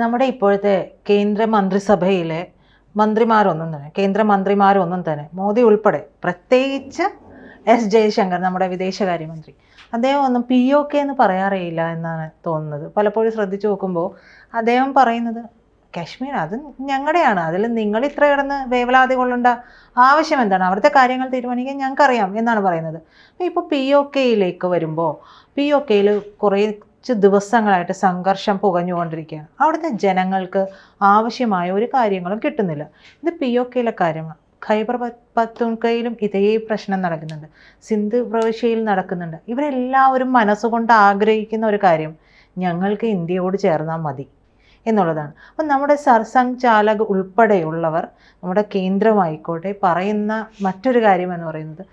നമ്മുടെ ഇപ്പോഴത്തെ കേന്ദ്ര മന്ത്രിസഭയിലെ മന്ത്രിമാരൊന്നും തന്നെ കേന്ദ്ര മന്ത്രിമാരൊന്നും തന്നെ മോദി ഉൾപ്പെടെ പ്രത്യേകിച്ച് എസ് ജയശങ്കർ നമ്മുടെ വിദേശകാര്യമന്ത്രി അദ്ദേഹം ഒന്നും പി ഒ കെ എന്ന് പറയാറേയില്ല എന്നാണ് തോന്നുന്നത്. പലപ്പോഴും ശ്രദ്ധിച്ചു നോക്കുമ്പോൾ അദ്ദേഹം പറയുന്നത് കാശ്മീർ അത് ഞങ്ങളുടെയാണ് അതിൽ നിങ്ങൾ ഇത്ര കിടന്ന് വേവലാതി കൊള്ളേണ്ട ആവശ്യം എന്താണ്? അവിടുത്തെ കാര്യങ്ങൾ തീരുമാനിക്കാൻ ഞങ്ങൾക്കറിയാം എന്നാണ് പറയുന്നത്. ഇപ്പോൾ പി ഒ കെയിലേക്ക് വരുമ്പോൾ പി ഒ കെയിൽ കുറച്ച് ദിവസങ്ങളായിട്ട് സംഘർഷം പുകഞ്ഞുകൊണ്ടിരിക്കുകയാണ്. അവിടുത്തെ ജനങ്ങൾക്ക് ആവശ്യമായ ഒരു കാര്യങ്ങളും കിട്ടുന്നില്ല. ഇത് പി ഒ കെയിലെ കാര്യമാണ്. ഖൈബർ പത്തുൻകയിലും ഇതേ പ്രശ്നം നടക്കുന്നുണ്ട്. സിന്ധു പ്രവിശ്യയിൽ നടക്കുന്നുണ്ട്. ഇവരെല്ലാവരും മനസ്സുകൊണ്ട് ആഗ്രഹിക്കുന്ന ഒരു കാര്യം ഞങ്ങൾക്ക് ഇന്ത്യയോട് ചേർന്നാൽ മതി എന്നുള്ളതാണ്. അപ്പം നമ്മുടെ സർസംഘ് ചാലക് ഉൾപ്പെടെയുള്ളവർ നമ്മുടെ കേന്ദ്രമായിക്കോട്ടെ പറയുന്ന മറ്റൊരു കാര്യം എന്ന് പറയുന്നത്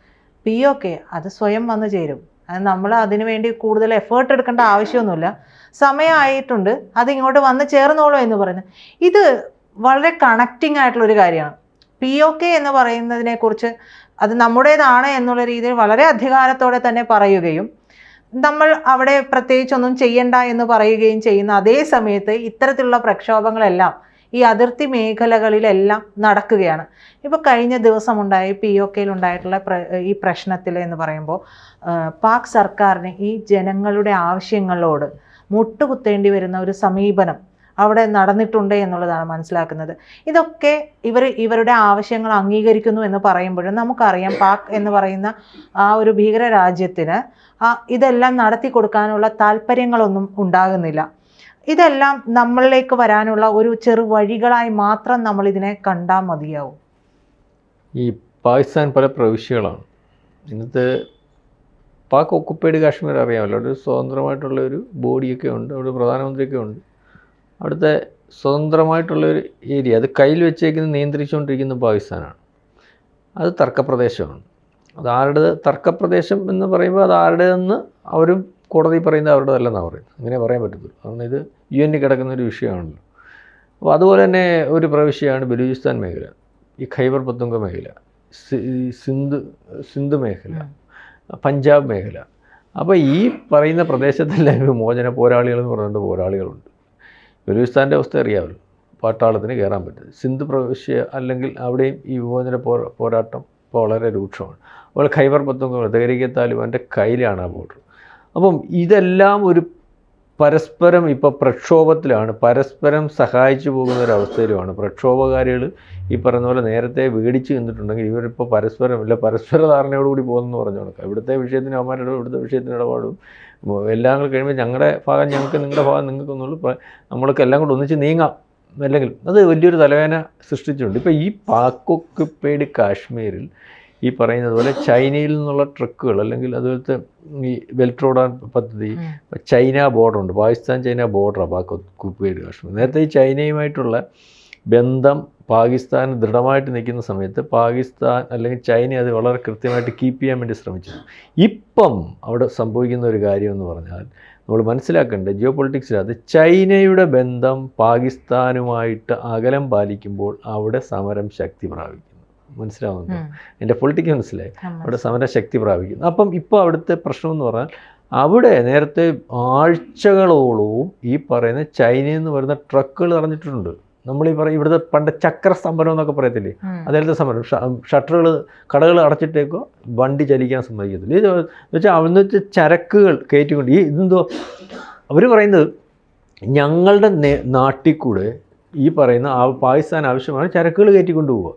പി ഒ കെ അത് സ്വയം വന്നു ചേരും. അത് നമ്മൾ അതിനു വേണ്ടി കൂടുതൽ എഫേർട്ട് എടുക്കേണ്ട ആവശ്യമൊന്നുമില്ല. സമയമായിട്ടുണ്ട്. അത് ഇങ്ങോട്ട് വന്ന് ചേർന്നോളൂ എന്ന് പറയുന്നത് ഇത് വളരെ കണക്റ്റിംഗ് ആയിട്ടുള്ളൊരു കാര്യമാണ്. പി ഒ കെ എന്ന് പറയുന്നതിനെക്കുറിച്ച് അത് നമ്മുടേതാണ് എന്നുള്ള രീതിയിൽ വളരെ അധികാരത്തോടെ തന്നെ പറയുകയും നമ്മൾ അവിടെ പ്രത്യേകിച്ചൊന്നും ചെയ്യണ്ട എന്ന് പറയുകയും ചെയ്യുന്ന അതേ സമയത്ത് ഇത്തരത്തിലുള്ള പ്രക്ഷോഭങ്ങളെല്ലാം ഈ അതിർത്തി മേഖലകളിലെല്ലാം നടക്കുകയാണ്. ഇപ്പോൾ കഴിഞ്ഞ ദിവസം ഉണ്ടായ പി ഒ കെയിൽ ഉണ്ടായിട്ടുള്ള പ്ര ഈ പ്രശ്നത്തിൽ എന്ന് പറയുമ്പോൾ പാക് സർക്കാരിന് ഈ ജനങ്ങളുടെ ആവശ്യങ്ങളോട് മുട്ടുകുത്തേണ്ടി വരുന്ന ഒരു സമീപനം അവിടെ നടന്നിട്ടുണ്ട് എന്നുള്ളതാണ് മനസ്സിലാക്കുന്നത്. ഇതൊക്കെ ഇവർ ഇവരുടെ ആവശ്യങ്ങൾ അംഗീകരിക്കുന്നു എന്ന് പറയുമ്പോഴും നമുക്കറിയാം പാക് എന്ന് പറയുന്ന ആ ഒരു ഭീകര രാജ്യത്തിന് ഇതെല്ലാം നടത്തി കൊടുക്കാനുള്ള താല്പര്യങ്ങളൊന്നും ഉണ്ടാകുന്നില്ല. ഇതെല്ലാം നമ്മളിലേക്ക് വരാനുള്ള ഒരു ചെറു വഴികളായി മാത്രം നമ്മൾ ഇതിനെ കണ്ടാൽ മതിയാവും. ഈ പാകിസ്ഥാൻ പല പ്രവിശ്യകളാണ്. ഇന്നത്തെ പാക് ഒക്കുപ്പൈഡ് കാശ്മീർ അറിയാമല്ലോ. ഒരു സ്വതന്ത്രമായിട്ടുള്ള ഒരു ബോഡിയൊക്കെ ഉണ്ട്. അവിടെ പ്രധാനമന്ത്രിയൊക്കെ ഉണ്ട്. അവിടുത്തെ സ്വതന്ത്രമായിട്ടുള്ള ഒരു ഏരിയ. അത് കയ്യിൽ വെച്ചേക്കുന്ന നിയന്ത്രിച്ചുകൊണ്ടിരിക്കുന്ന പാകിസ്ഥാനാണ്. അത് തർക്കപ്രദേശമാണ്. അത് തർക്കപ്രദേശം എന്ന് പറയുമ്പോൾ അത് ആരുടേതെന്ന് അവരും കോടതി പറയുന്നത് അവരുടേതല്ലെന്നാണ് പറയുന്നത്? അങ്ങനെ പറയാൻ പറ്റത്തില്ല. കാരണം ഇത് യു എന്നിൽ കിടക്കുന്ന ഒരു വിഷയമാണല്ലോ. അപ്പോൾ അതുപോലെ തന്നെ ഒരു പ്രവിശ്യയാണ് ബലൂചിസ്ഥാൻ മേഖല ഈ ഖൈബർ പത്തുങ്ക മേഖല സിന്ധു സിന്ധു മേഖല പഞ്ചാബ് മേഖല. അപ്പോൾ ഈ പറയുന്ന പ്രദേശത്തെല്ലാം വിമോചന പോരാളികൾ എന്ന് പറഞ്ഞുകൊണ്ട് പോരാളികളുണ്ട്. ബലൂചിസ്ഥാന്റെ അവസ്ഥ അറിയാമല്ലോ. പട്ടാളത്തിന് കയറാൻ പറ്റും സിന്ധു പ്രവിശ്യ അല്ലെങ്കിൽ അവിടെയും ഈ വിമോചന പോരാട്ടം ഇപ്പോൾ വളരെ രൂക്ഷമാണ്. അപ്പോൾ ഖൈബർ പത്തുങ്ക തെഹരീക്കെ താലിബാന്റെ കയ്യിലാണ് ആ ബോർഡർ. അപ്പം ഇതെല്ലാം ഒരു പരസ്പരം ഇപ്പോൾ പ്രക്ഷോഭത്തിലാണ്. പരസ്പരം സഹായിച്ചു പോകുന്ന ഒരു അവസ്ഥയിലുമാണ് പ്രക്ഷോഭകാരികൾ ഈ പറഞ്ഞ പോലെ നേരത്തെ വേടിച്ച് നിന്നിട്ടുണ്ടെങ്കിൽ ഇവരിപ്പോൾ പരസ്പരം ഇല്ല പരസ്പര ധാരണയോടുകൂടി പോകുന്നു പറഞ്ഞു കൊടുക്കുക ഇവിടുത്തെ വിഷയത്തിന് അവന്മാരുടെ ഇവിടുത്തെ വിഷയത്തിന് ഇടപാടും. എല്ലാം കൂടെ കഴിയുമ്പോൾ ഞങ്ങളുടെ ഭാഗം ഞങ്ങൾക്ക് നിങ്ങളുടെ ഭാഗം നിങ്ങൾക്കൊന്നുള്ളൂ. നമ്മൾക്ക് എല്ലാം കൂടെ ഒന്നിച്ച് നീങ്ങാം. അല്ലെങ്കിൽ അത് വലിയൊരു തലവേന സൃഷ്ടിച്ചിട്ടുണ്ട്. ഇപ്പോൾ ഈ പാക് ഒക്കുപ്പൈഡ് കാശ്മീരിൽ ഈ പറയുന്നത് പോലെ ചൈനയിൽ നിന്നുള്ള ട്രക്കുകൾ അല്ലെങ്കിൽ അതുപോലത്തെ ഈ ബെൽറ്റ് റോഡ് പദ്ധതി ചൈന ബോർഡറുണ്ട് പാകിസ്ഥാൻ ചൈന ബോർഡറാണ് പാക് ഒക്കുപ്പൈഡ് കാശ്മീർ. നേരത്തെ ഈ ചൈനയുമായിട്ടുള്ള ബന്ധം പാകിസ്ഥാൻ ദൃഢമായിട്ട് നിൽക്കുന്ന സമയത്ത് പാകിസ്ഥാൻ അല്ലെങ്കിൽ ചൈന അത് വളരെ കൃത്യമായിട്ട് കീപ്പ് ചെയ്യാൻ വേണ്ടി ശ്രമിച്ചു ഇപ്പം അവിടെ സംഭവിക്കുന്ന ഒരു കാര്യം എന്ന് പറഞ്ഞാൽ നമ്മൾ മനസ്സിലാക്കേണ്ടത് ജിയോ പൊളിറ്റിക്സിനകത്ത് ചൈനയുടെ ബന്ധം പാകിസ്ഥാനുമായിട്ട് അകലം പാലിക്കുമ്പോൾ അവിടെ സമരം ശക്തി പ്രാപിക്കുന്നു മനസ്സിലാവുന്നുണ്ടോ. എന്റെ പൊളിറ്റിക്കൽ മനസ്സിലായി. അവിടെ സമരം ശക്തി പ്രാപിക്കുന്നു. അപ്പം ഇപ്പോൾ അവിടുത്തെ പ്രശ്നം എന്ന് പറഞ്ഞാൽ അവിടെ നേരത്തെ ആഴ്ചകളോളവും ഈ പറയുന്ന ചൈനയിൽ നിന്ന് വരുന്ന ട്രക്കുകൾ നിറഞ്ഞിട്ടുണ്ട് നമ്മൾ ഈ പറയും ഇവിടുത്തെ പണ്ട് ചക്ര സമരം എന്നൊക്കെ പറയത്തില്ലേ? അതേലത്തെ സമരം ഷട്ടറുകൾ കടകൾ അടച്ചിട്ടേക്കോ വണ്ടി ചലിക്കാൻ സമ്മതിക്കത്തില്ല. ഇത് വെച്ചാൽ അവിടുന്ന് വെച്ച് ചരക്കുകൾ കയറ്റിക്കൊണ്ട് ഈ ഇതെന്തോ അവർ പറയുന്നത് ഞങ്ങളുടെ നാട്ടിൽ കൂടെ ഈ പറയുന്ന ആ പാകിസ്ഥാൻ ആവശ്യമാണ് ചരക്കുകൾ കയറ്റിക്കൊണ്ട് പോവുക.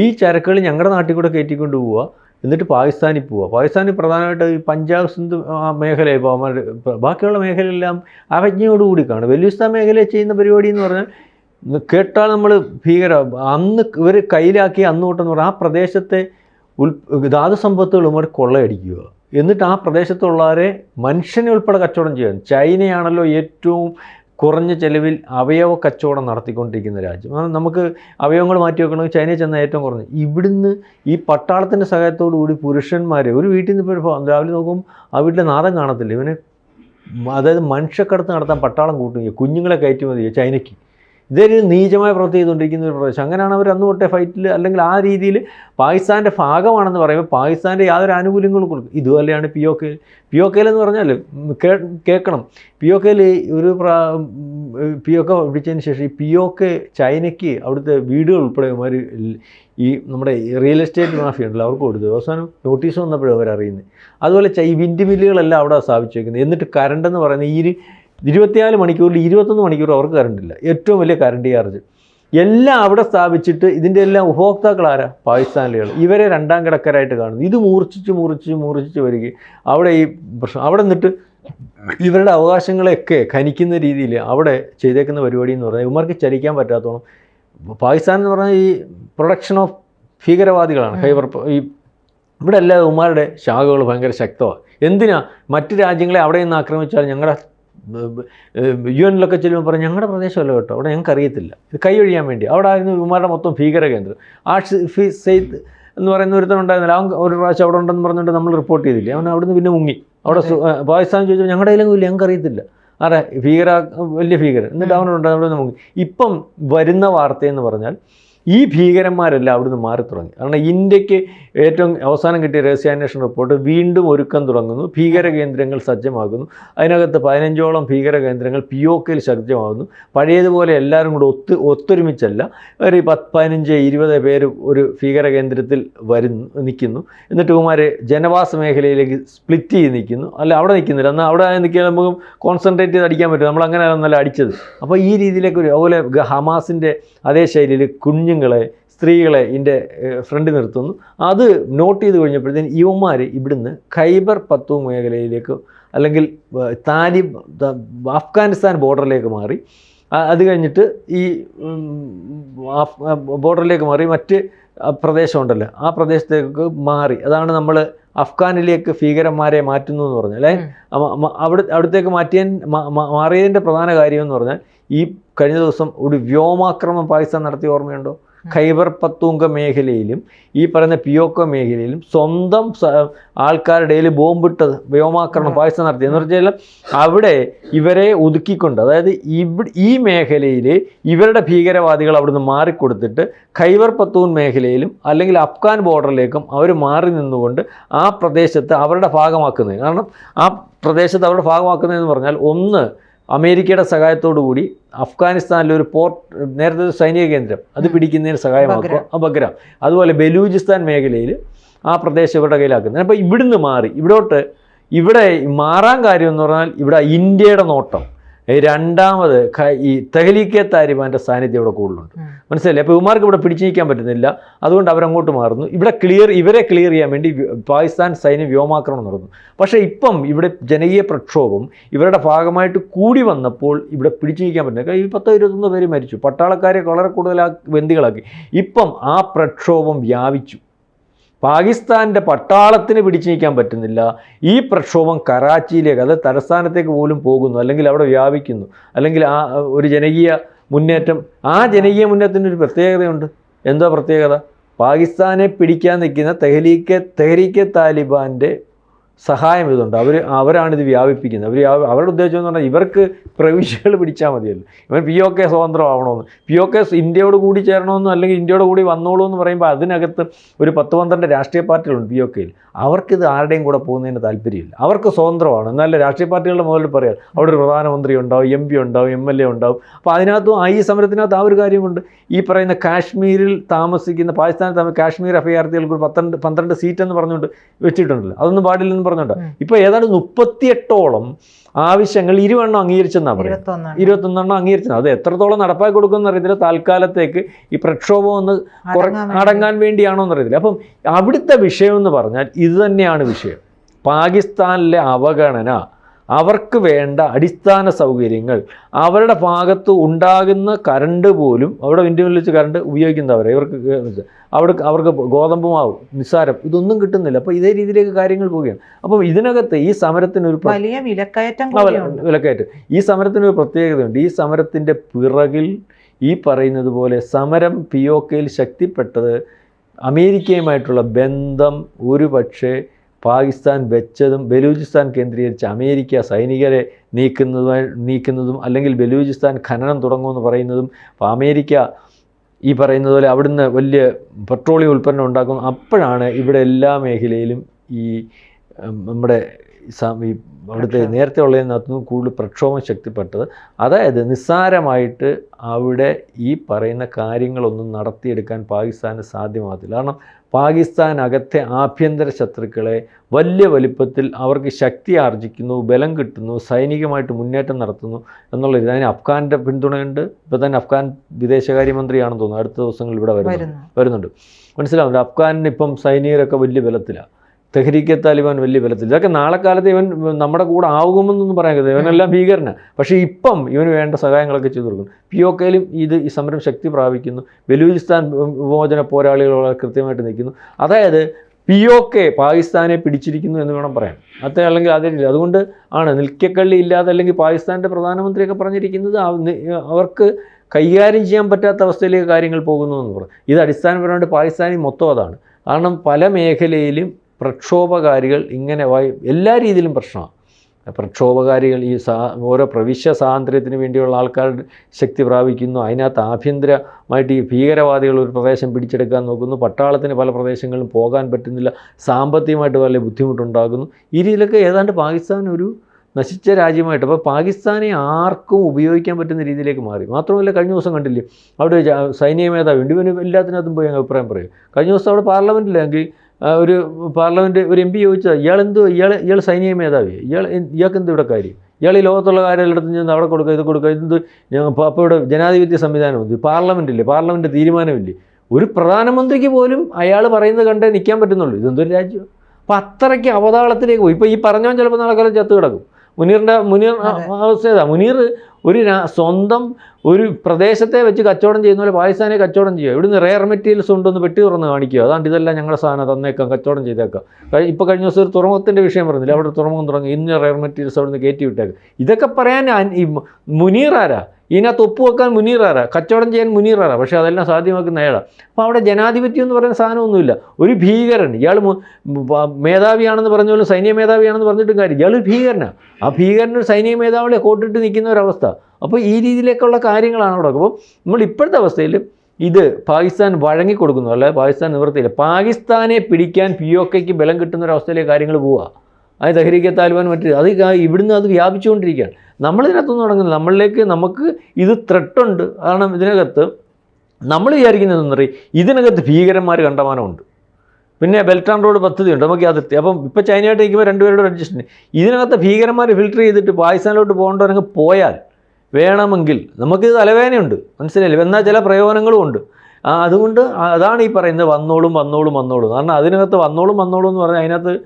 ഈ ചരക്കുകൾ ഞങ്ങളുടെ നാട്ടിൽ കൂടെ കയറ്റിക്കൊണ്ട് പോവുക എന്നിട്ട് പാകിസ്ഥാനിൽ പോവുക പാകിസ്ഥാനിൽ പ്രധാനമായിട്ട് ഈ പഞ്ചാബ് സിന്ധു ആ മേഖല ഇപ്പോൾ അവന്മാർ ബാക്കിയുള്ള മേഖലയെല്ലാം അവജ്ഞയോടുകൂടി കാണും. ബലൂചിസ്ഥാൻ മേഖലയിൽ ചെയ്യുന്ന പരിപാടി എന്ന് പറഞ്ഞാൽ കേട്ടാൽ നമ്മൾ ഭീകര. അന്ന് ഇവർ കയ്യിലാക്കി അന്ന് തൊട്ടെന്ന് പറഞ്ഞാൽ ആ പ്രദേശത്തെ ഉൽ ധാതു സമ്പത്തുകൾ ഇവർ കൊള്ളയടിക്കുക. എന്നിട്ട് ആ പ്രദേശത്തുള്ളവരെ മനുഷ്യനെ ഉൾപ്പെടെ കച്ചവടം ചെയ്യാൻ. ചൈനയാണല്ലോ ഏറ്റവും കുറഞ്ഞ ചെലവിൽ അവയവ കച്ചവടം നടത്തിക്കൊണ്ടിരിക്കുന്ന രാജ്യം. നമുക്ക് അവയവങ്ങൾ മാറ്റി വെക്കണമെങ്കിൽ ചൈനയിൽ ചെന്ന ഏറ്റവും കുറഞ്ഞ്. ഇവിടുന്ന് ഈ പട്ടാളത്തിന്റെ സഹായത്തോടു കൂടി പുരുഷന്മാരെ ഒരു വീട്ടിൽ നിന്ന് ഇപ്പോൾ രാവിലെ നോക്കും ആ വീട്ടിലെ നാദം കാണത്തില്ല. ഇവന് അതായത് മനുഷ്യക്കടത്ത് നടത്താൻ പട്ടാളം കൂട്ടുകയും കുഞ്ഞുങ്ങളെ കയറ്റുമതി ചൈനയ്ക്ക്? ഇതൊരു നീചമായ പ്രവൃത്തി ചെയ്തുകൊണ്ടിരിക്കുന്ന ഒരു പ്രദേശം. അങ്ങനെയാണ് അവർ അന്ന് തൊട്ടേ ഫൈറ്റിൽ അല്ലെങ്കിൽ ആ രീതിയിൽ പാകിസ്ഥാന്റെ ഭാഗമാണെന്ന് പറയുമ്പോൾ പാകിസ്ഥാന്റെ യാതൊരു ആനുകൂല്യങ്ങളും കൊടുക്കും ഇതുപോലെയാണ് P O K P O കെയിൽ എന്ന് പറഞ്ഞാൽ കേൾക്കണം. പി ഒ കെയിൽ ഒരു പ്രാ പി ഒ കെ പിടിച്ചതിന് ശേഷം ഈ പി ഒ കെ ചൈനയ്ക്ക് അവിടുത്തെ വീടുകൾ ഉൾപ്പെടെ ഒരു ഈ നമ്മുടെ റിയൽ എസ്റ്റേറ്റ് മാഫിയ ഉണ്ടല്ലോ അവർക്ക് കൊടുത്തു അവസാനം നോട്ടീസ് വന്നപ്പോഴും അവരറിയുന്നത്. അതുപോലെ ചൈ വിൻഡ് മില്ലുകളെല്ലാം അവിടെ സ്ഥാപിച്ചു വെക്കുന്നത് എന്നിട്ട് കറണ്ട് പറയുന്നത് ഈ ഇരുപത്തിനാല് മണിക്കൂറിൽ ഇരുപത്തൊന്ന് മണിക്കൂർ അവർക്ക് കറണ്ടില്ല ഏറ്റവും വലിയ കറണ്ട് ചാർജ് എല്ലാം അവിടെ സ്ഥാപിച്ചിട്ട് ഇതിന്റെ എല്ലാം ഉപഭോക്താക്കൾ ആരാ? പാകിസ്ഥാനിലുകൾ. ഇവരെ രണ്ടാം കിടക്കരായിട്ട് കാണുന്നു. ഇത് മൂർച്ഛിച്ച് മൂർച്ഛിച്ച് മൂർച്ഛിച്ച് വരികയും അവിടെ ഈ പ്രശ്നം അവിടെ നിന്നിട്ട് ഇവരുടെ അവകാശങ്ങളെയൊക്കെ ഖനിക്കുന്ന രീതിയിൽ അവിടെ ചെയ്തേക്കുന്ന പരിപാടി എന്ന് പറഞ്ഞാൽ ഇവർക്ക് ചലിക്കാൻ പറ്റാത്തോളം പാകിസ്ഥാൻ എന്ന് പറഞ്ഞാൽ ഈ പ്രൊഡക്ഷൻ ഓഫ് ഭീകരവാദികളാണ്. ഹൈബർ ഈ ഇവിടെ എല്ലാ ഉമാരുടെ ശാഖകൾ ഭയങ്കര ശക്തമാണ്. എന്തിനാ? മറ്റ് രാജ്യങ്ങളെ അവിടെ നിന്ന് ആക്രമിച്ചാൽ ഞങ്ങളുടെ യു എനിലൊക്കെ ചെല്ലുമ്പോൾ പറഞ്ഞു ഞങ്ങളുടെ പ്രദേശമല്ല കേട്ടോ അവിടെ ഞങ്ങൾക്ക് അറിയത്തില്ല ഇത് കൈയൊഴിയാൻ വേണ്ടി. അവിടെ ആയിരുന്നു ഉമാരുടെ മൊത്തം ഭീകര കേന്ദ്രം ആ ഫി സെയ്ദ് എന്ന് പറയുന്ന ഒരുത്തൻ ഉണ്ടായിരുന്നില്ല അവൻ ഒരു പ്രാവശ്യം അവിടെ ഉണ്ടെന്ന് പറഞ്ഞുകൊണ്ട് നമ്മൾ റിപ്പോർട്ട് ചെയ്തില്ല? അവൻ അവിടെ നിന്ന് പിന്നെ മുങ്ങി. അവിടെ പാകിസ്ഥാൻ ചോദിച്ചാൽ ഞങ്ങളുടെ കയ്യിലെങ്കിലും ഇല്ല ഞങ്ങൾക്ക് അറിയത്തില്ല ആരാ? ഭീകര വലിയ ഭീകരൻ. എന്നിട്ട് അവനുണ്ട് അവിടെ മുങ്ങി. ഇപ്പം വരുന്ന വാർത്തയെന്ന് പറഞ്ഞാൽ ഈ ഭീകരന്മാരെല്ലാം അവിടുന്ന് മാറി തുടങ്ങി കാരണം ഇന്ത്യയ്ക്ക് ഏറ്റവും അവസാനം കിട്ടിയ രഹസ്യാന്വേഷണ റിപ്പോർട്ട് വീണ്ടും ഒരുക്കം തുടങ്ങുന്നു. ഭീകര കേന്ദ്രങ്ങൾ സജ്ജമാകുന്നു. അതിനകത്ത് പതിനഞ്ചോളം ഭീകര കേന്ദ്രങ്ങൾ പി ഒ കെയിൽ സജ്ജമാകുന്നു. പഴയതുപോലെ എല്ലാവരും കൂടെ ഒത്ത് ഒത്തൊരുമിച്ചല്ല. ഒരു പത്ത് പതിനഞ്ച് ഇരുപത് പേര് ഒരു ഭീകര കേന്ദ്രത്തിൽ വരുന്നു നിൽക്കുന്നു. എന്നിട്ട് ഇവന്മാർ ജനവാസ മേഖലയിലേക്ക് സ്പ്ലിറ്റ് ചെയ്ത് നിൽക്കുന്നു. അല്ല അവിടെ നിൽക്കുന്നില്ല. എന്നാൽ അവിടെ നിൽക്കാൻ നമുക്ക് കോൺസെൻട്രേറ്റ് ചെയ്ത് അടിക്കാൻ പറ്റും. നമ്മൾ അങ്ങനെ നല്ല അടിച്ചത്. അപ്പോൾ ഈ രീതിയിലേക്ക് ഒരു അതുപോലെ ഹമാസിന്റെ അതേ ശൈലിയിൽ കുഞ്ഞുങ്ങളെ സ്ത്രീകളെ ഇതിന്റെ ഫ്രണ്ട് നിർത്തുന്നു. അത് നോട്ട് ചെയ്ത് കഴിഞ്ഞപ്പോഴത്തേന് ഇവന്മാർ ഇവിടുന്ന് ഖൈബർ പത്തു മേഖലയിലേക്ക് അല്ലെങ്കിൽ താലിബ് അഫ്ഗാനിസ്ഥാൻ ബോർഡറിലേക്ക് മാറി. അത് കഴിഞ്ഞിട്ട് ഈ ബോർഡറിലേക്ക് മാറി മറ്റ് പ്രദേശമുണ്ടല്ലോ. ആ പ്രദേശത്തേക്ക് മാറി. അതാണ് നമ്മൾ അഫ്ഗാനിലേക്ക് ഭീകരന്മാരെ മാറ്റുന്നു എന്ന് പറഞ്ഞാൽ. അവിടെ അവിടത്തേക്ക് മാറ്റിയ മാറിയതിന്റെ പ്രധാന കാര്യം എന്ന് പറഞ്ഞാൽ ഈ കഴിഞ്ഞ ദിവസം ഒരു വ്യോമാക്രമണം പാകിസ്ഥാൻ നടത്തിയ ഓർമ്മയുണ്ടോ? ഖൈബർ പത്തൂങ്ക മേഖലയിലും ഈ പറയുന്ന പിയോക്ക മേഖലയിലും സ്വന്തം ആൾക്കാരുടെ ബോംബിട്ടത് വ്യോമാക്രമണം പാകിസ്ഥാൻ നടത്തി എന്ന് പറഞ്ഞാൽ അവിടെ ഇവരെ ഒതുക്കിക്കൊണ്ട് അതായത് ഇവ ഈ മേഖലയിൽ ഇവരുടെ ഭീകരവാദികൾ അവിടുന്ന് മാറിക്കൊടുത്തിട്ട് ഖൈബർ പത്തൂൻ മേഖലയിലും അല്ലെങ്കിൽ അഫ്ഗാൻ ബോർഡറിലേക്കും അവർ മാറി നിന്നുകൊണ്ട് ആ പ്രദേശത്ത് അവരുടെ ഭാഗമാക്കുന്നത്. കാരണം ആ പ്രദേശത്ത് അവരുടെ ഭാഗമാക്കുന്നതെന്ന് പറഞ്ഞാൽ ഒന്ന് അമേരിക്കയുടെ സഹായത്തോടു കൂടി അഫ്ഗാനിസ്ഥാനിലെ ഒരു പോർട്ട് നേരത്തെ സൈനിക കേന്ദ്രം അത് പിടിക്കുന്നതിന് സഹായമാക്കുക ആ ബഗ്രാം അതുപോലെ ബലൂചിസ്ഥാൻ മേഖലയിൽ ആ പ്രദേശം ഇവരുടെ കയ്യിലാക്കുന്നത് അപ്പോൾ ഇവിടുന്ന് മാറി ഇവിടോട്ട് ഇവിടെ മാറാൻ കാര്യം എന്ന് പറഞ്ഞാൽ ഇവിടെ ഇന്ത്യയുടെ നോട്ടം. രണ്ടാമത് ഈ തെഹലീക്കെ താലിബാന്റെ സാന്നിധ്യം ഇവിടെ കൂടുതലുണ്ട്. മനസ്സിലായി അപ്പോൾ ഇവമാർക്ക് ഇവിടെ പിടിച്ചു നിൽക്കാൻ പറ്റുന്നില്ല. അതുകൊണ്ട് അവരങ്ങോട്ട് മാറുന്നു. ഇവിടെ ക്ലിയർ ഇവരെ ക്ലിയർ ചെയ്യാൻ വേണ്ടി പാകിസ്ഥാൻ സൈന്യം വ്യോമാക്രമണം നടന്നു പക്ഷേ ഇപ്പം ഇവിടെ ജനകീയ പ്രക്ഷോഭം ഇവരുടെ ഭാഗമായിട്ട് കൂടി വന്നപ്പോൾ ഇവിടെ പിടിച്ചു നിൽക്കാൻ പറ്റുന്നില്ല. ഈ പത്തോ ഇരുപത്തൊന്ന് പേര് മരിച്ചു. പട്ടാളക്കാരെ വളരെ കൂടുതലാ ബന്ദികളാക്കി. ഇപ്പം ആ പ്രക്ഷോഭം വ്യാപിച്ചു. പാകിസ്ഥാന്റെ പട്ടാളത്തിന് പിടിച്ചു നീക്കാൻ പറ്റുന്നില്ല. ഈ പ്രക്ഷോഭം കറാച്ചിയിലേക്ക് അത് തലസ്ഥാനത്തേക്ക് പോലും പോകുന്നു അല്ലെങ്കിൽ അവിടെ വ്യാപിക്കുന്നു അല്ലെങ്കിൽ ആ ഒരു ജനകീയ മുന്നേറ്റം. ആ ജനകീയ മുന്നേറ്റത്തിന് ഒരു പ്രത്യേകതയുണ്ട്. എന്താ പ്രത്യേകത? പാകിസ്ഥാനെ പിടിക്കാൻ നിൽക്കുന്ന തെഹലീക്കെ തെഹരീക്കെ താലിബാന്റെ സഹായം ഇതുണ്ട്. അവർ അവരാണിത് വ്യാപിപ്പിക്കുന്നത്. അവർ അവരുടെ ഉദ്ദേശം എന്ന് പറഞ്ഞാൽ ഇവർക്ക് പ്രവിശ്യകൾ പിടിച്ചാൽ മതിയല്ലോ. ഇവൻ പി ഒ കെ സ്വതന്ത്രമാവണമെന്ന്. പി ഒ കെ ഇന്ത്യയോട് കൂടി ചേരണമെന്നും അല്ലെങ്കിൽ ഇന്ത്യയോട് കൂടി വന്നോളൂ എന്ന് പറയുമ്പോൾ അതിനകത്ത് ഒരു പത്ത് പന്ത്രണ്ട് രാഷ്ട്രീയ പാർട്ടികളുണ്ട് പി ഒ കെയിൽ അവർക്കിത് ആരുടെയും കൂടെ പോകുന്നതിന് താല്പര്യമില്ല. അവർക്ക് സ്വതന്ത്രമാണ്. എന്നാലും രാഷ്ട്രീയ പാർട്ടികളുടെ മുതൽ പറയാം. അവിടെ ഒരു പ്രധാനമന്ത്രി ഉണ്ടാവും എം പി ഉണ്ടാവും എം എൽ എ ഉണ്ടാവും. അപ്പോൾ അതിനകത്തും ഈ സമരത്തിനകത്ത് ആ ഒരു കാര്യമുണ്ട്. ഈ പറയുന്ന കാശ്മീരിൽ താമസിക്കുന്ന പാകിസ്ഥാനിൽ കാശ്മീർ അഭയാർത്ഥികൾക്ക് പന്ത്രണ്ട് പന്ത്രണ്ട് സീറ്റ് എന്ന് പറഞ്ഞുകൊണ്ട് വെച്ചിട്ടുണ്ടല്ലോ. അതൊന്നും പാടില്ലെന്ന് പറഞ്ഞുകൊണ്ട് പറഞ്ഞുണ്ട് ഇപ്പൊ ഏതാണ്ട് മുപ്പത്തിയെട്ടോളം ആവശ്യങ്ങൾ ഇരുവണ്ണം അംഗീകരിച്ചെന്നാണ് പറയുന്നത്. ഇരുപത്തി ഇരുപത്തൊന്നെണ്ണം അംഗീകരിച്ചത് അത് എത്രത്തോളം നടപ്പാക്കി കൊടുക്കുമെന്ന് അറിയത്തില്ല. താൽക്കാലത്തേക്ക് ഈ പ്രക്ഷോഭം ഒന്ന്. അടങ്ങാൻ വേണ്ടിയാണോ എന്നറിയത്തില്ല അപ്പം അവിടുത്തെ വിഷയം എന്ന് പറഞ്ഞാൽ ഇത് തന്നെയാണ് വിഷയം. പാകിസ്ഥാനിലെ അവഗണന അവർക്ക് വേണ്ട അടിസ്ഥാന സൗകര്യങ്ങൾ. അവരുടെ ഭാഗത്ത് ഉണ്ടാകുന്ന കറണ്ട് പോലും അവിടെ വിൻഡ്മില്ലിൽ വെച്ച് കറണ്ട് ഉപയോഗിക്കുന്നവരെ ഇവർക്ക് അവിടെ അവർക്ക് ഗോതമ്പ് മാവ് നിസ്സാരം ഇതൊന്നും കിട്ടുന്നില്ല. അപ്പോൾ ഇതേ രീതിയിലേക്ക് കാര്യങ്ങൾ പോവുകയാണ്. അപ്പം ഇതിനകത്ത് ഈ സമരത്തിന് ഒരു വലിയ വിലക്കയറ്റം വിലക്കയറ്റം. ഈ സമരത്തിന് ഒരു പ്രത്യേകതയുണ്ട്. ഈ സമരത്തിന്റെ പിറകിൽ ഈ പറയുന്നത് പോലെ സമരം പി ഒ കെയിൽ ശക്തിപ്പെട്ടത് അമേരിക്കയുമായിട്ടുള്ള ബന്ധം ഒരു പക്ഷേ പാകിസ്ഥാൻ വെച്ചതും ബലൂചിസ്ഥാൻ കേന്ദ്രീകരിച്ച് അമേരിക്ക സൈനികരെ നീക്കുന്നതുമായി നീക്കുന്നതും അല്ലെങ്കിൽ ബലൂചിസ്ഥാൻ ഖനനം തുടങ്ങുമെന്ന് പറയുന്നതും അപ്പോൾ അമേരിക്ക ഈ പറയുന്നത് പോലെ അവിടുന്ന് വലിയ പെട്രോളിയം ഉൽപ്പന്നം ഉണ്ടാക്കും. അപ്പോഴാണ് ഇവിടെ എല്ലാ മേഖലയിലും ഈ നമ്മുടെ ഈ അവിടുത്തെ നേരത്തെ ഉള്ളതിനകത്തുനിന്ന് കൂടുതൽ പ്രക്ഷോഭം ശക്തിപ്പെട്ടത്. അതായത് നിസ്സാരമായിട്ട് അവിടെ ഈ പറയുന്ന കാര്യങ്ങളൊന്നും നടത്തിയെടുക്കാൻ പാകിസ്ഥാന് സാധ്യമാകത്തില്ല. കാരണം പാകിസ്ഥാൻ അകത്തെ ആഭ്യന്തര ശത്രുക്കളെ വലിയ വലിപ്പത്തിൽ അവർക്ക് ശക്തി ആർജിക്കുന്നു ബലം കിട്ടുന്നു സൈനികമായിട്ട് മുന്നേറ്റം നടത്തുന്നു എന്നുള്ള രീതി. അതിന് അഫ്ഗാന്റെ പിന്തുണയുണ്ട്. ഇപ്പോൾ തന്നെ അഫ്ഗാൻ വിദേശകാര്യമന്ത്രിയാണെന്ന് തോന്നുന്നു. അടുത്ത ദിവസങ്ങളിൽ ഇവിടെ വരുന്നു. വരുന്നുണ്ട്. മനസ്സിലാവുന്നുണ്ട്? അഫ്ഗാനിന് ഇപ്പം സൈനികരൊക്കെ വലിയ ബലത്തിലാണ് തെഹ്രീക്കെ താലിബാൻ വലിയ ബലത്തിൽ. ഇതൊക്കെ നാളെ കാലത്ത് ഇവൻ നമ്മുടെ കൂടെ ആകുമെന്നൊന്നും പറയാൻ കഴിയില്ല. ഇവനെല്ലാം ഭീകരന. പക്ഷേ ഇപ്പം ഇവന് വേണ്ട സഹായങ്ങളൊക്കെ ചെയ്തു കൊടുക്കും പി ഒ കെയിലും ഇത് ഈ സമരം ശക്തി പ്രാപിക്കുന്നു. ബലൂചിസ്ഥാൻ വിമോചന പോരാളികളോട് കൃത്യമായിട്ട് നിൽക്കുന്നു. അതായത് പി ഒ കെ പാകിസ്ഥാനെ പിടിച്ചിരിക്കുന്നു എന്ന് വേണം പറയാൻ. അത്ര അല്ലെങ്കിൽ അതില്ല അതുകൊണ്ട് ആണ് നിൽക്കക്കള്ളി ഇല്ലാതെ അല്ലെങ്കിൽ പാകിസ്ഥാന്റെ പ്രധാനമന്ത്രിയൊക്കെ പറഞ്ഞിരിക്കുന്നത് അവർക്ക് കൈകാര്യം ചെയ്യാൻ പറ്റാത്ത അവസ്ഥയിലേക്ക് കാര്യങ്ങൾ പോകുന്നു എന്ന് പറയും ഇത് അടിസ്ഥാനപരമായിട്ട് പാകിസ്ഥാനി മൊത്തം അതാണ്. കാരണം പല മേഖലയിലും പ്രക്ഷോഭകാരികൾ ഇങ്ങനെ വായി- എല്ലാ രീതിയിലും പ്രശ്നമാണ്. പ്രക്ഷോഭകാരികൾ ഈ സാ ഓരോ പ്രവിശ്യ സ്വാതന്ത്ര്യത്തിന് വേണ്ടിയുള്ള ആൾക്കാർ ശക്തി പ്രാപിക്കുന്നു. അതിനകത്ത് ആഭ്യന്തരമായിട്ട് ഈ ഭീകരവാദികൾ ഒരു പ്രദേശം പിടിച്ചെടുക്കാൻ നോക്കുന്നു. പട്ടാളത്തിന് പല പ്രദേശങ്ങളിലും പോകാൻ പറ്റുന്നില്ല. സാമ്പത്തികമായിട്ട് വലിയ ബുദ്ധിമുട്ടുണ്ടാകുന്നു. ഈ രീതിയിലൊക്കെ ഏതാണ്ട് പാകിസ്ഥാൻ ഒരു നശിച്ച രാജ്യമായിട്ട്. അപ്പോൾ പാകിസ്ഥാനെ ആർക്കും ഉപയോഗിക്കാൻ പറ്റുന്ന രീതിയിലേക്ക് മാറി. മാത്രമല്ല കഴിഞ്ഞ ദിവസം കണ്ടില്ലേ? അവിടെ സൈനിക മേധാവി ഉണ്ട്. ഇവന് എല്ലാത്തിനകത്തും പോയി അഭിപ്രായം പറയും. കഴിഞ്ഞ ദിവസം അവിടെ പാർലമെന്റിലെങ്കിൽ ഒരു പാർലമെന്റ് ഒരു എം പി ചോദിച്ചാൽ ഇയാൾ എന്തോ ഇയാൾ ഇയാൾ സൈനിക മേധാവി ഇയാൾ ഇയാൾക്ക് എന്ത് ഇവിടെ കാര്യം? ഇയാൾ ഈ ലോകത്തുള്ള കാര്യമെടുത്ത് ഞാൻ അവിടെ കൊടുക്കുക ഇത് കൊടുക്കുക ഇതെന്ത്? അപ്പോൾ ഇവിടെ ജനാധിപത്യ സംവിധാനമുണ്ട് പാർലമെന്റില്ലേ പാർലമെന്റ് തീരുമാനമില്ലേ? ഒരു പ്രധാനമന്ത്രിക്ക് പോലും അയാൾ പറയുന്നത് കണ്ടേ നിൽക്കാൻ പറ്റുന്നുള്ളൂ. ഇതെന്തൊരു രാജ്യം? അപ്പോൾ അത്രയ്ക്ക് അവതാളത്തിലേക്ക് പോയി. ഇപ്പോൾ ഈ പറഞ്ഞവൻ ചിലപ്പോൾ നാളെ കാലം ചത്ത് കിടക്കും. മുനീറിന്റെ മുനീർ. അവസ്ഥ ഏതാ? മുനീർ ഒരു സ്വന്തം ഒരു പ്രദേശത്തെ വെച്ച് കച്ചവടം ചെയ്യുന്ന പോലെ പാകിസ്ഥാനെ കച്ചവടം ചെയ്യുക. ഇവിടുന്ന് റെയർ മെറ്റീരിയൽസ് ഉണ്ടെന്ന് പെട്ടി തുറന്ന് കാണിക്കുക. അതാണ്ട് ഇതെല്ലാം ഞങ്ങളുടെ സാധനം തന്നേക്കാം കച്ചവടം ചെയ്തേക്കാം. ഇപ്പോൾ കഴിഞ്ഞ ദിവസം ഒരു തുറമുഖത്തിന്റെ വിഷയം പറഞ്ഞില്ല? അവിടെ തുറമുഖം തുടങ്ങി ഇന്ന് റെയർ മെറ്റീരിയൽസ് അവിടുന്ന് കയറ്റി വിട്ടേക്കാം. ഇതൊക്കെ പറയാൻ ഈ മുനീറാരാ ഇതിനകത്ത് ഒപ്പുവെക്കാൻ ആരാ കച്ചവടം ചെയ്യാൻ മുനീർ പക്ഷേ അതെല്ലാം സാധ്യമാക്കുന്ന അയാളാണ് അപ്പോൾ അവിടെ ജനാധിപത്യം എന്ന് പറയുന്ന സാധനമൊന്നുമില്ല. ഒരു ഭീകരൻ ഇയാൾ മേധാവിയാണെന്ന് പറഞ്ഞ പോലെ സൈനിക മേധാവിയാണെന്ന് പറഞ്ഞിട്ടും കാര്യം ഇയാൾ ഒരു ഭീകരനാണ് ആ ഭീകരന് ഒരു സൈനിക മേധാവിയെ കോട്ടിട്ട് നിൽക്കുന്ന ഒരവസ്ഥ അപ്പോൾ ഈ രീതിയിലേക്കുള്ള കാര്യങ്ങളാണ് അവിടെ. അപ്പോൾ നമ്മൾ ഇപ്പോഴത്തെ അവസ്ഥയിൽ ഇത് പാകിസ്ഥാൻ വഴങ്ങിക്കൊടുക്കുന്നു. അല്ലെ പാകിസ്ഥാൻ നിവൃത്തിയില്ല. പാകിസ്ഥാനെ പിടിക്കാൻ പി ഒ കെക്ക് ബലം കിട്ടുന്ന ഒരു അവസ്ഥയിലേക്ക് കാര്യങ്ങൾ പോവുക അത് തെഹ്രീക്കെ താലിബാൻ മറ്റു അത് ഇവിടുന്ന് അത് വ്യാപിച്ചുകൊണ്ടിരിക്കുകയാണ്. നമ്മളിതിനകത്തൊന്നും തുടങ്ങുന്നില്ല നമ്മളിലേക്ക് നമുക്ക് ഇത് ത്രെട്ടുണ്ട് കാരണം ഇതിനകത്ത് നമ്മൾ വിചാരിക്കുന്നത് എന്താ പറയുക ഇതിനകത്ത് ഭീകരന്മാർ കണ്ടമാനമുണ്ട്. പിന്നെ ബെൽറ്റാൻ റോഡ് പദ്ധതിയുണ്ട്. നമുക്ക് അതിർത്തി അപ്പം ഇപ്പോൾ ചൈനയായിട്ട് നിൽക്കുമ്പോൾ രണ്ടുപേരുടെ അഡ്ജസ്റ്റ് ഇതിനകത്ത് ഭീകരന്മാർ ഫിൽട്ടർ ചെയ്തിട്ട് പാകിസ്ഥാനിലോട്ട് പോകേണ്ടവരങ്ങ് പോയാൽ വേണമെങ്കിൽ നമുക്കിത് തലവേദനയുണ്ട്. മനസ്സിലായില്ലേ? എന്നാൽ ചില പ്രയോജനങ്ങളും ഉണ്ട്. അതുകൊണ്ട് അതാണ് ഈ പറയുന്നത് വന്നോളും വന്നോളും വന്നോളും. കാരണം അതിനകത്ത് വന്നോളും വന്നോളും എന്ന് പറഞ്ഞാൽ അതിനകത്ത്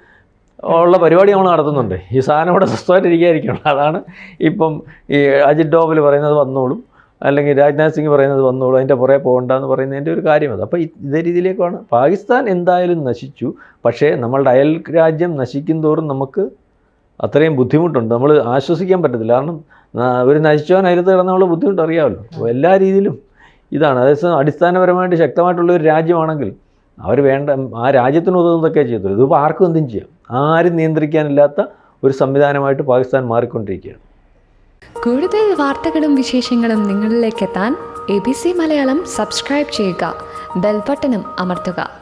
ഉള്ള പരിപാടി നമ്മൾ നടത്തുന്നുണ്ട്. ഈ സാധനം ഇവിടെ സ്വസ്ഥമായിട്ട് ഇരിക്കുകയായിരിക്കും അതാണ് ഇപ്പം ഈ അജിത് ഡോബൽ പറയുന്നത് വന്നോളും. അല്ലെങ്കിൽ രാജ്നാഥ് സിംഗ് പറയുന്നത് വന്നോളൂ. അതിന്റെ പുറകെ പോകണ്ടെന്ന് പറയുന്നതിന്റെ ഒരു കാര്യം അത്. അപ്പോൾ ഇതേ രീതിയിലേക്കാണ്. പാകിസ്ഥാൻ എന്തായാലും നശിച്ചു. പക്ഷേ നമ്മളുടെ അയൽ രാജ്യം നശിക്കും തോറും നമുക്ക് അത്രയും ബുദ്ധിമുട്ടുണ്ട്. നമ്മൾ ആശ്വസിക്കാൻ പറ്റത്തില്ല. കാരണം ഒരു നശിച്ചവൻ അതിലത്ത് കിടന്നുള്ള ബുദ്ധിമുട്ട് അറിയാമല്ലോ. എല്ലാ രീതിയിലും ഇതാണ്. അതേസമയം അടിസ്ഥാനപരമായിട്ട് ശക്തമായിട്ടുള്ള ഒരു രാജ്യമാണെങ്കിൽ അവർ വേണ്ട ആ രാജ്യത്തിന് ഉതകുന്നതൊക്കെ ചെയ്തു. ഇതിപ്പോൾ ആർക്കും എന്തും ചെയ്യാം. ആരും നിയന്ത്രിക്കാനില്ലാത്ത ഒരു സംവിധാനമായിട്ട് പാകിസ്ഥാൻ മാറിക്കൊണ്ടിരിക്കുകയാണ്. കൂടുതൽ വാർത്തകളും വിശേഷങ്ങളും നിങ്ങളിലേക്ക് എത്താൻ A B C Malayalam subscribe ചെയ്യുക. ബെൽബട്ടനും അമർത്തുക.